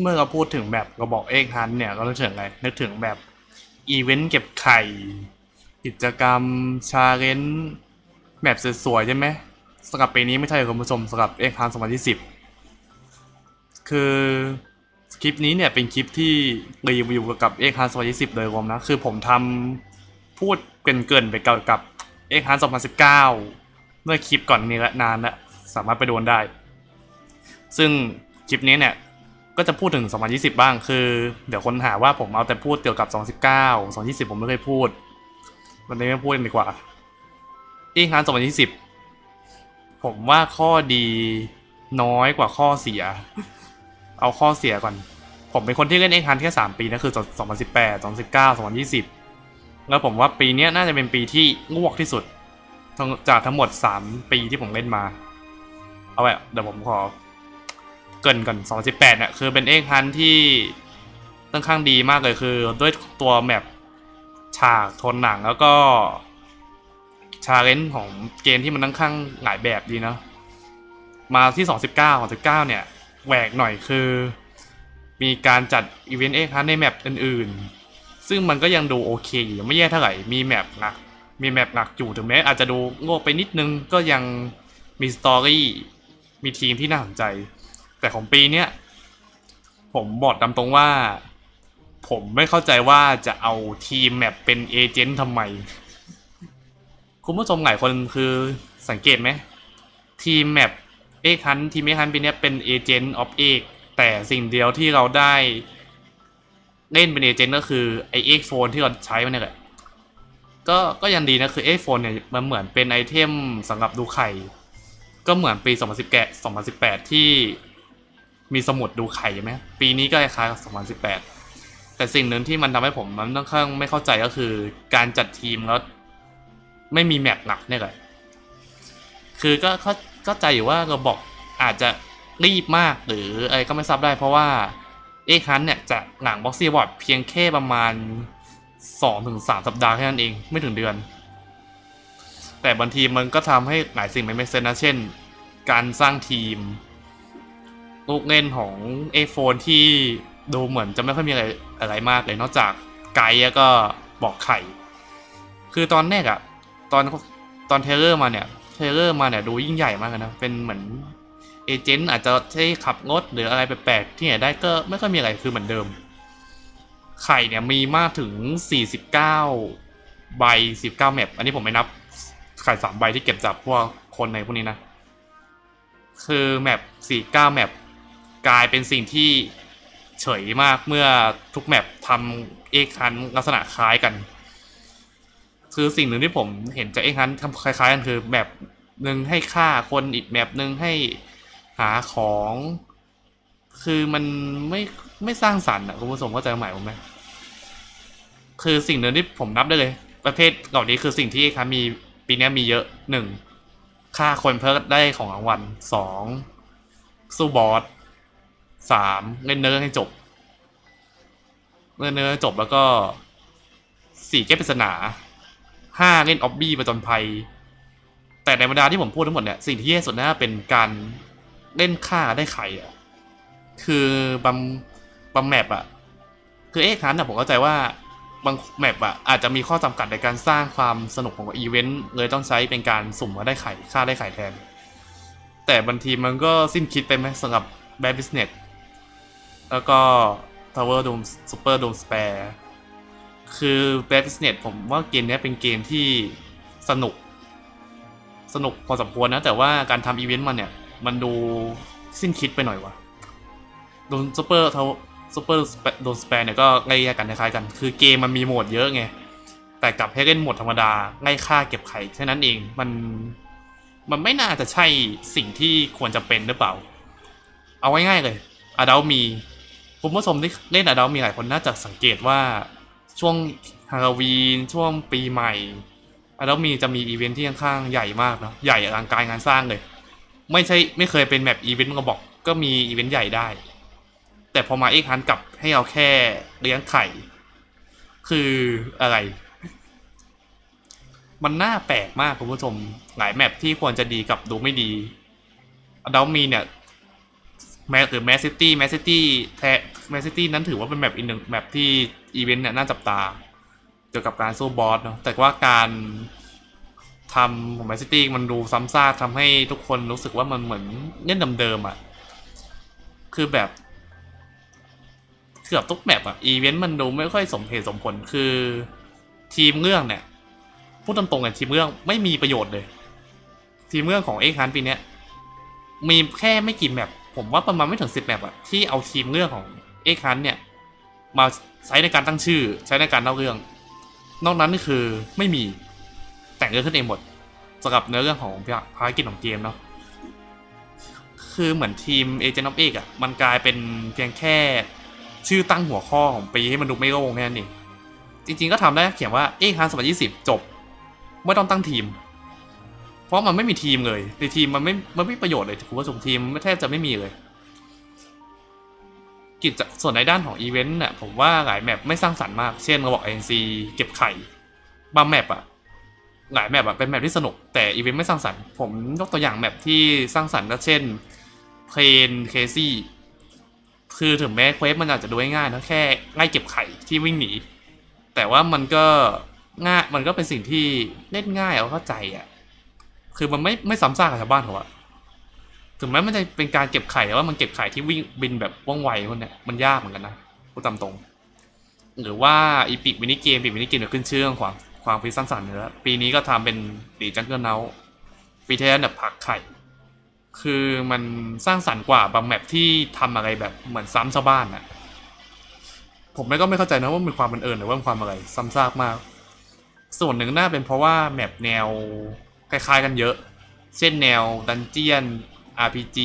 เมื่อเราพูดถึงแบบกระบอกเอกฮันเนี่ยเรานึกถึงอะไรนึกถึงแบบอีเวนต์เก็บไข่ กิจกรรมชาเลนจ์แบบสวยๆใช่ไหมสำหรับปีนี้ไม่ใช่คุณผู้ชมสำหรับเอกฮัน2020คือคลิปนี้เนี่ยเป็นคลิปที่รีวิวเกี่ยวกับเอกฮัน2020โดยรวมนะ คือผมทำพูดเกินๆไปเกี่ยวกับเอกฮัน2019เก้าเมื่อคลิปก่อนนี้ละนานละสามารถไปดูกันได้ ซึ่งคลิปนี้เนี่ย ก็จะพูดถึง 2020 บ้างคือ เดี๋ยวคนหาว่าผมเอาแต่พูดเกี่ยวกับ 2019 2020 ผมไม่เคยพูด วันนี้ไม่พูดดีกว่า อีกงาน 2020 ผมว่าข้อดีน้อยกว่าข้อเสีย เอาข้อเสียก่อน ผมเป็นคนที่เล่นเอ็กฮันแค่ 3 ปีนะคือ 2018 2019 2020 แล้วผมว่าปีนี้น่าจะเป็นปีที่งวกที่สุดจากทั้งหมด 3 ปีที่ผมเล่นมา เอาไว้เดี๋ยวผมขอ เกินก่อน2018เนี่ยคือเป็นเอ็กฮันที่ค่อนข้างดีมากเลยคือ ด้วยตัวแมปฉากโทนหนังแล้วก็ชาเลนจ์ของเกมที่มันค่อนข้างหลายแบบดีเนาะมาที่ 29 29 เนี่ยแหวกหน่อยคือ มีการจัดอีเวนต์เอ็กฮันในแมปอื่นๆ ซึ่งมันก็ยังดูโอเคอยู่ไม่แย่เท่าไหร่ มีแมปหนัก มีแมปหนักอยู่ถึงแม้อาจจะดูโง่ไปนิดนึงก็ยังมีสตอรี่มีทีมที่น่าสนใจ แต่ของปีเนี้ยผมบอกตามตรงว่า ผมไม่เข้าใจว่าจะเอาทีมแมปเป็นเอเจนต์ทำไม คุณผู้ชมหลายคนคือสังเกตไหม ทีมแมปเอกฮันทีมเอกฮันปีนี้เป็นเอเจนต์ออฟเอกแต่สิ่งเดียวที่เราได้ เล่นเป็นเอเจนต์ก็คือไอเอกโฟนที่เราใช้มันเนี่ยแหละก็ก็ยังดีนะคือเอกโฟนเนี่ยมันเหมือนเป็นไอเทมสำหรับดูไข่ ก็เหมือนปี 2018 2018 ที่ มีสมุดดูไข่ไหมปีนี้ก็คล้ายกับ 2018 แต่สิ่งหนึ่งที่มันทำให้ผมมันค่อนข้างไม่เข้าใจก็คือ การจัดทีมแล้วไม่มีแมปหนักเนี่ยแหละคือก็เข้าเข้าใจอยู่ว่าเราบอกอาจจะรีบมากหรืออะไรก็ไม่ทราบได้เพราะว่าเอ็กฮันเนี่ยจะหลังบ็อกซี่บอร์ดเพียงแค่ประมาณ 2-3 สัปดาห์แค่นั้นเองไม่ถึงเดือน แต่บางทีมันก็ทำให้หลายสิ่งไม่เมกเซนนะเช่น การสร้างทีม ลูกเล่นของเอโฟนที่ดูเหมือนจะไม่ค่อยมีอะไรอะไรมากเลย นอกจากไกด์แล้วก็บอกไข่ คือตอนแรกอะตอนตอนเทเลอร์มาเนี่ยเทเลอร์มาเนี่ยดูยิ่งใหญ่มากเลยนะ เป็นเหมือนเอเจนต์อาจจะใช้ขับงดหรืออะไรแปลกๆที่ไหนได้ก็ไม่ค่อยมีอะไรคือเหมือนเดิม ไข่เนี่ยมีมากถึง 49 ใบ 19 แมป อันนี้ผมไม่นับไข่สามใบที่เก็บจากพวกคนในพวกนี้นะ คือแมป49 แมป กลายเป็นสิ่งที่เฉยมากเมื่อทุกแมปทำเอกคันลักษณะคล้ายกัน คือสิ่งหนึ่งที่ผมเห็นจากเอกคันทำคล้าย ๆ กันคือแมปหนึ่งให้ฆ่าคนอีกแมปหนึ่งให้หาของ คือมันไม่ไม่สร้างสรรค์อะคุณผู้ชมเข้าใจหมายผมไหมคือสิ่งหนึ่งที่ผมนับได้เลย ประเภทเหล่านี้คือสิ่งที่ครับมีปีนี้มีเยอะหนึ่งฆ่าคนเพื่อได้ของรางวัลสองสู้บอส สามเล่นเนื้อให้จบ เล่นเนื้อจบแล้วก็สี่แก้ปริศนาห้าเล่นออบบี้ประจนภัย แต่ในบรรดาที่ผมพูดทั้งหมดเนี่ยสิ่งที่แย่สุดน่าเป็นการเล่นฆ่าได้ไข่อะคือบางบางแมปอะคือเอ๊ะคันอะผมเข้าใจว่าบางแมปอะอาจจะมีข้อจำกัดในการสร้างความสนุกของอีเวนต์เลยต้องใช้เป็นการสุ่มมาได้ไข่ค่าได้ไข่แทน แต่บางทีมันก็สิ้นคิดไปไหมสำหรับ Bad Business แล้วก็ Tower Doom Super Doom Spare คือ Bad Business ผมว่าเกมนี้เป็นเกมที่สนุก สนุกพอสมควรนะ แต่ว่าการทำอีเวนต์มันเนี่ย มันดูสิ้นคิดไปหน่อยวะโดนซูเปอร์เทาซูเปอร์โดนสเปนเนี่ยก็ไล่กันคล้ายๆกัน คือเกมมันมีโหมดเยอะไง แต่กลับให้เล่นโหมดธรรมดาไล่ฆ่าเก็บไข่แค่นั้นเองมันมันไม่น่าจะใช่สิ่งที่ควรจะเป็นหรือเปล่า เอาง่ายๆเลยอดัลมี คุณผู้ชมที่เล่นอดัลมีหลายคนน่าจะสังเกตว่าช่วงฮาโลวีนช่วงปีใหม่อดัลมีจะมีอีเวนท์ที่ค่อนข้างใหญ่มากเนาะใหญ่อลังการงานสร้างเลย ไม่ใช่ไม่เคยเป็นแบบอีเวนต์กระบอกก็มีอีเวนต์ใหญ่ได้ แต่พอมาเอกฮันกลับให้เอาแค่เลี้ยงไข่ คืออะไร มันน่าแปลกมากคุณผู้ชมหลายแมปที่ควรจะดีกับดูไม่ดีอดัลมีเนี่ย แมหรือแมสซิตี้แมสซิตี้แทแมสซิตี้นั้นถือว่าเป็นแมปอีกหนึ่งแมปที่อีเวนต์เนี่ยน่าจับตา เกี่ยวกับการสู้บอสเนาะแต่ว่าการทำของแมสซิตี้มันดูซ้ำซากทำให้ทุกคนรู้สึกว่ามันเหมือนเล่นเดิมๆอะ คือแบบ เกือบทุกแมปอะอีเวนต์มันดูไม่ค่อยสมเหตุสมผลคือทีมเรื่องเนี่ยพูดตรงๆกันทีมเรื่องไม่มีประโยชน์เลย ทีมเรื่องของเอ็กฮันปีเนี้ยมีแค่ไม่กี่แมป ผมว่าประมาณไม่ถึงสิบแมปอะที่เอาทีมเรื่องของเอ็กฮันเนี่ย มาใช้ในการตั้งชื่อ ใช้ในการเล่าเรื่อง นอกนั้นนี่คือไม่มีแต่งเรื่องขึ้นเองหมดสำหรับเนื้อเรื่องของภารกิจของเกมเนาะคือเหมือนทีมเอเจนต์ออฟเอกอะมันกลายเป็นเพียงแค่ชื่อตั้งหัวข้อของปีให้มันดูไม่โล่งแค่นั้นเองจริงๆก็ทำได้เขียนว่าเอ็กฮันสมัยยี่สิบจบ ไม่ต้องตั้งทีม ราะมันไม่มีทีมเลย ในทีมมันไม่มันไม่ประโยชน์เลยคุณผู้ชมทีมแทบจะไม่มีเลย กิจส่วนในด้านของอีเวนต์เนี่ยผมว่าหลายแมปไม่สร้างสรรค์มาก เช่นระบบ ANC เก็บไข่ บางแมปอะหลายแมปอะเป็นแมปที่สนุกแต่อีเวนต์ไม่สร้างสรรค์ผมยกตัวอย่างแมปที่สร้างสรรค์ก็เช่นเพลนเคซี่คือถึงแม้เควสมันอาจจะดูง่ายนะแค่ไล่เก็บไข่ที่วิ่งหนีแต่ว่ามันก็ง่ายมันก็เป็นสิ่งที่เล่นง่ายเอาเข้าใจอะ คือมันไม่ไม่ซ้ำซากกับชาวบ้านเขาอะถึงแม้มันจะเป็นการเก็บไข่แต่ว่ามันเก็บไข่ที่วิ่งบินแบบว่องไวพวกเนี้ยมันยากเหมือนกันนะพูดตามตรง หรือว่าอีพิกมินิเกมปีมินิเกมเนี่ยขึ้นชื่อเรื่องความความคิดสร้างสรรค์อยู่แล้วปีนี้ก็ทำเป็นตีจังเกิลเนาปีที่แล้วเนี่ยผักไข่ คือมันสร้างสรรค์กว่าบางแมปที่ทำอะไรแบบเหมือนซ้ำชาวบ้านอะผมไม่ก็ไม่เข้าใจนะว่ามีความบันเอิญหรือว่ามีความอะไรซ้ำซากมาก ส่วนหนึ่งน่าเป็นเพราะว่าแมปแนว คล้ายๆกันเยอะเช่นแนวดันเจียน RPG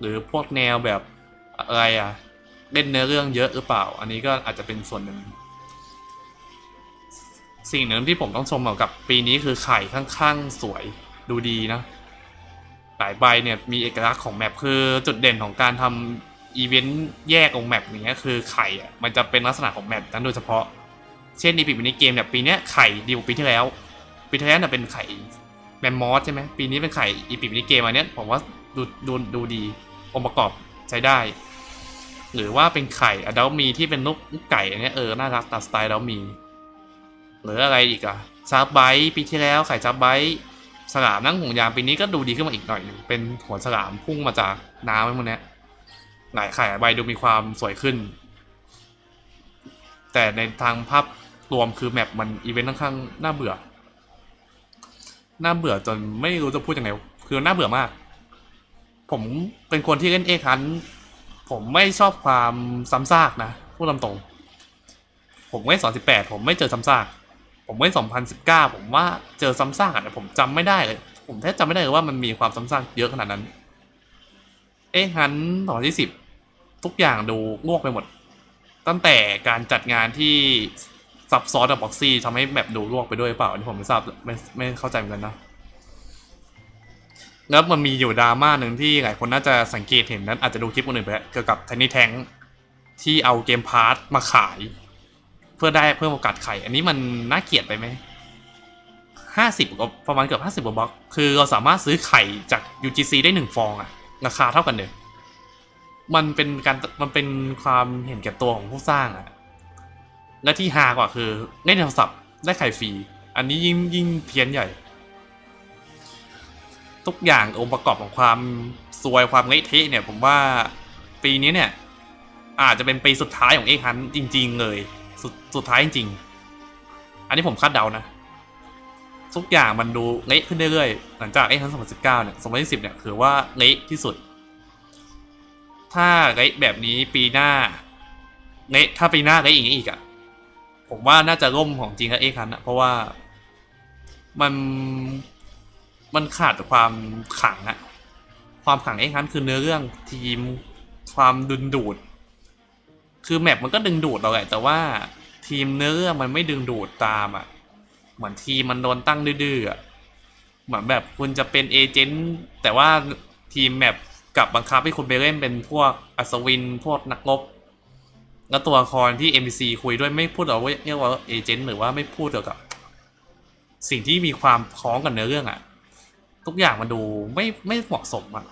หรือพวกแนวแบบอะไรอะเล่นเนื้อเรื่องเยอะหรือเปล่า อันนี้ก็อาจจะเป็นส่วนหนึ่ง สิ่งหนึ่งที่ผมต้องชมเกี่ยวกับปีนี้คือไข่ค่อนข้างสวยดูดีนะหลายใบเนี่ยมีเอกลักษณ์ของแมปคือจุดเด่นของการทำอีเวนต์แยกของแมปอย่างเงี้ยคือไข่อะมันจะเป็นลักษณะของแมปนั้นโดยเฉพาะ เช่นอีพิกมินิเกมเนี่ยปีนี้ไข่ดีกว่าปีที่แล้ว ปีที่แล้วเนี่ยเป็นไข่แมมมอสใช่ไหมปีนี้เป็นไข่อีพิมินิเกมอันเนี้ยผมว่าดูดูดูดีองค์ประกอบใช้ได้ หรือว่าเป็นไข่อดัลมีที่เป็นลูกไก่อันนี้เออน่ารักตามสไตล์อดัลมีหรืออะไรอีกอะซาบไบปีที่แล้วไข่ซาบไบสลามนั่งห่วงยางปีนี้ก็ดูดีขึ้นมาอีกหน่อยหนึงเป็นหัวสลามพุ่งมาจากน้ำไอ้พวกนี้หลายไข่ใบดูมีความสวยขึ้น แต่ในทางภาพรวมคือแมปมันอีเวนต์ค่อนข้างน่าเบื่อ น่าเบื่อจนไม่รู้จะพูดยังไง คือน่าเบื่อมาก ผมเป็นคนที่เล่นเอคันผมไม่ชอบความซ้ำซากนะพูดตามตรง ผมเล่นสองสิบแปดผมไม่เจอซ้ำซาก ผมเล่นสองพันสิบเก้าผมว่าเจอซ้ำซากอะแต่ผมจำไม่ได้เลย ผมแทบจำไม่ได้เลยว่ามันมีความซ้ำซากเยอะขนาดนั้น เอ๊ะฮันสองพันยี่สิบทุกอย่างดูงวกไปหมด ตั้งแต่การจัดงานที่ ซับซ้อนกับบ็อกซี่ทำให้แมปดูลวกไปด้วยเปล่าอันนี้ผมไม่ทราบไม่ไม่เข้าใจเหมือนกันนะแล้วมันมีอยู่ดราม่าหนึ่งที่หลายคนน่าจะสังเกตเห็นนั้นอาจจะดูคลิปคนอื่นไปแล้วเกี่ยวกับ Tiny Tank ที่เอาเกมพาร์ทมาขาย เพื่อได้เพิ่มโอกาสไข่อันนี้มันน่าเกลียดไปไหมห้าสิบก็ประมาณเกือบห้าสิบกว่าบล็อก คือเราสามารถซื้อไข่จาก UGC ได้หนึ่งฟองอะราคาเท่ากันเลยมันเป็นการมันเป็นความเห็นแก่ตัวของผู้สร้างอะ และที่ฮากว่าคือเล่นโทรศัพท์ได้ไข่ฟรี อันนี้ยิ่งยิ่งเพี้ยนใหญ่ ทุกอย่างองค์ประกอบของความซวยความเละเทะเนี่ย ผมว่าปีนี้เนี่ย อาจจะเป็นปีสุดท้ายของเอกฮันจริง ๆ เลยสุดสุดท้ายจริง ๆ อันนี้ผมคาดเดานะ ทุกอย่างมันดูเละขึ้นเรื่อยๆหลังจากเอกฮัน2019เนี่ย2020เนี่ยคือว่าเละที่สุด ถ้าเละแบบนี้ปีหน้าเละถ้าปีหน้าเละอย่างนี้อีกอะ่ะ ผมว่าน่าจะร่มของจริงกับเอกันอะเพราะว่ามันมันขาดความขังอะความขังเอกันคือเนื้อเรื่องทีมความดุนดูด คือแมปมันก็ดึงดูดเราแหละแต่ว่าทีมเนื้อเรื่องมันไม่ดึงดูดตามอะ่ะเหมือนทีมมันโดนตั้งดื้อๆอะเหมือนแบบคุณจะเป็นเอเจนต์แต่ว่าทีมแมปกลับบังคับให้คุณไปเล่นเป็นพวกอัศวินพวกนักรบ แล้วตัวละครที่ NPC คุยด้วยไม่พูดเอาไว้เรียกว่าเอเจนต์หรือว่าไม่พูดเกี่ยวกับ สิ่งที่มีความคล้องกับเนื้อเรื่องอะทุกอย่างมันดูไม่ไม่เหมาะสมอะ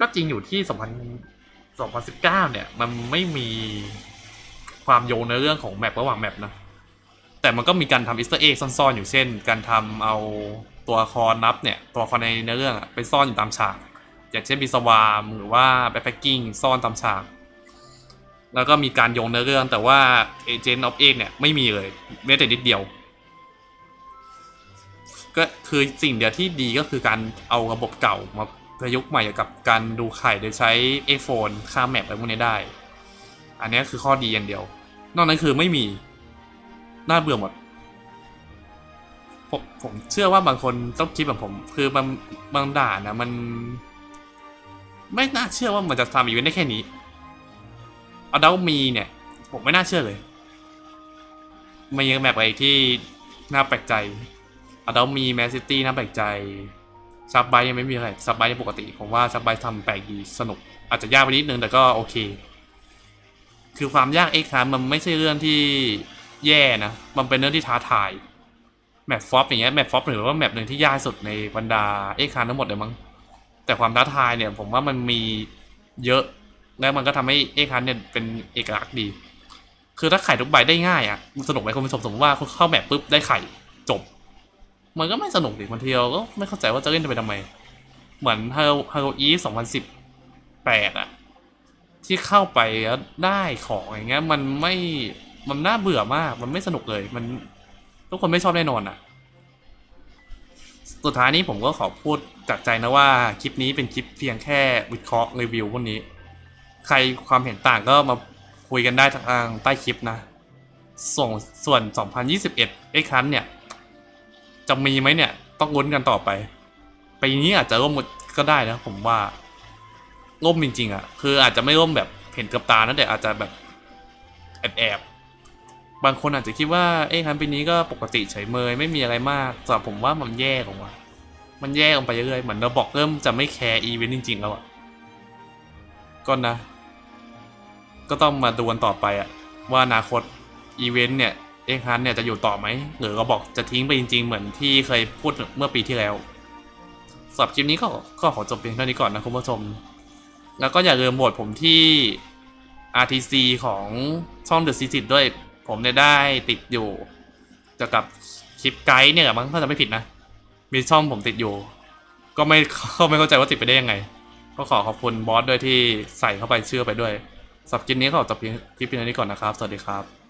ก็จริงอยู่ที่2000 2019เนี่ย มันไม่มีความโยงในเรื่องของแมประหว่างแมปนะ แต่มันก็มีการทำอีสต์เอ็กซ่อนๆอยู่เช่น การทำเอาตัวครนับเนี่ย ตัวละครในเนื้อเรื่องอะไปซ่อนอยู่ตามฉาก อย่างเช่นบิสวามหรือว่าแบ็คแพคกิ้งซ่อนตามฉาก แล้วก็มีการโยงเนื้อเรื่องแต่ว่าเอเจนต์ออฟเอกเนี่ยไม่มีเลยแม้แต่นิดเดียว ก็คือสิ่งเดียวที่ดีก็คือการเอาระบบเก่ามาประยุกต์ใหม่กับการดูไข่โดยใช้ iPhone ข้ามแมปอะไรพวกนี้ได้ อันนี้คือข้อดีอย่างเดียว นอกนั้นคือไม่มี น่าเบื่อหมด ผมผมเชื่อว่าบางคนต้องคิดแบบผม คือบางบางด่านนะมัน ไม่น่าเชื่อว่ามันจะทำอีเวนต์ได้แค่นี้ เอาดามีเนี่ย ผมไม่น่าเชื่อเลยมีแมปอะไรที่น่าแปลกใจเอาดามีแมนซิตี้น่าแปลกใจซับไบยังไม่มีอะไรซับไบยังปกติ ผมว่าซับไบทำแปลกดีสนุก อาจจะยากไปนิดนึงแต่ก็โอเค คือความยากเอ็กซ์มันไม่ใช่เรื่องที่แย่นะ มันเป็นเรื่องที่ท้าทายแมปฟอปอย่างเงี้ยแมปฟอปหรือว่าแมปหนึ่งที่ยากสุดในบรรดาเอ็กซ์ทั้งหมดเลยมั้งแต่ความท้าทายเนี่ย ผมว่ามันมีเยอะ แล้วมันก็ทำให้เอ็กซ์เนี่ยเป็นเอกลักษณ์ดี คือถ้าไข่ทุกใบได้ง่ายอะมันสนุกไหมคุณผู้ชมสมมติว่าคุณเข้าแมปปุ๊บได้ไข่จบ มันก็ไม่สนุกดิบางทีเราก็ไม่เข้าใจว่าจะเล่นไปทำไม เหมือนฮาโลฮาโลอีสองพันสิบแปดอะ ที่เข้าไปแล้วได้ของอย่างเงี้ย มันไม่มันน่าเบื่อมาก มันไม่สนุกเลย มันทุกคนไม่ชอบแน่นอนอะสุดท้ายนี้ผมก็ขอพูดจากใจนะว่าคลิปนี้เป็นคลิปเพียงแค่วิเคราะห์รีวิวพวกนี้ ใครความเห็นต่างก็มาคุยกันได้ทางใต้คลิปนะ ส่วนส่วน 2021เอ็กคันเนี่ย จะมีไหมเนี่ย ต้องลุ้นกันต่อไปปีนี้อาจจะร่มก็ได้นะ ผมว่าร่มจริง ๆอะ คืออาจจะไม่ร่มแบบเห็นกับตานะแต่อาจจะแบบแอบแอบๆบางคนอาจจะคิดว่าเอ้คันปีนี้ก็ปกติเฉยเมยไม่มีอะไรมากแต่ผมว่ามันแย่ลงว่ะมันแย่ลงไปเรื่อยๆเหมือนเราบอกเริ่มจะไม่แคร์อีเวนต์จริง ๆ แล้วอะก็นะ ก็ต้องมาดูกันต่อไปอะว่าอนาคตอีเวนต์เนี่ยเอ็กฮันเนี่ยจะอยู่ต่อไหมหรือเราบอกจะทิ้งไปจริง ๆ เหมือนที่เคยพูดเมื่อปีที่แล้วสำหรับคลิปนี้ก็ก็ขอจบเพียงเท่านี้ก่อนนะคุณผู้ชม แล้วก็อย่าลืมโหวตผมที่ RTC ของช่อง The Secret ด้วย ผมเนี่ยได้ติดอยู่เกี่ยวกับคลิปไกด์เนี่ยมั้งถ้าจะไม่ผิดนะ มีช่องผมติดอยู่ ก็ไม่ก็ไม่เข้าใจว่าติดไปได้ยังไง ก็ขอขอบคุณบอสด้วยที่ใส่เข้าไปเชื่อไปด้วย สำหรับคลิปนี้ก็ออจบเพียงคลิปเพียงเท่านี้ก่อนนะครับ สวัสดีครับ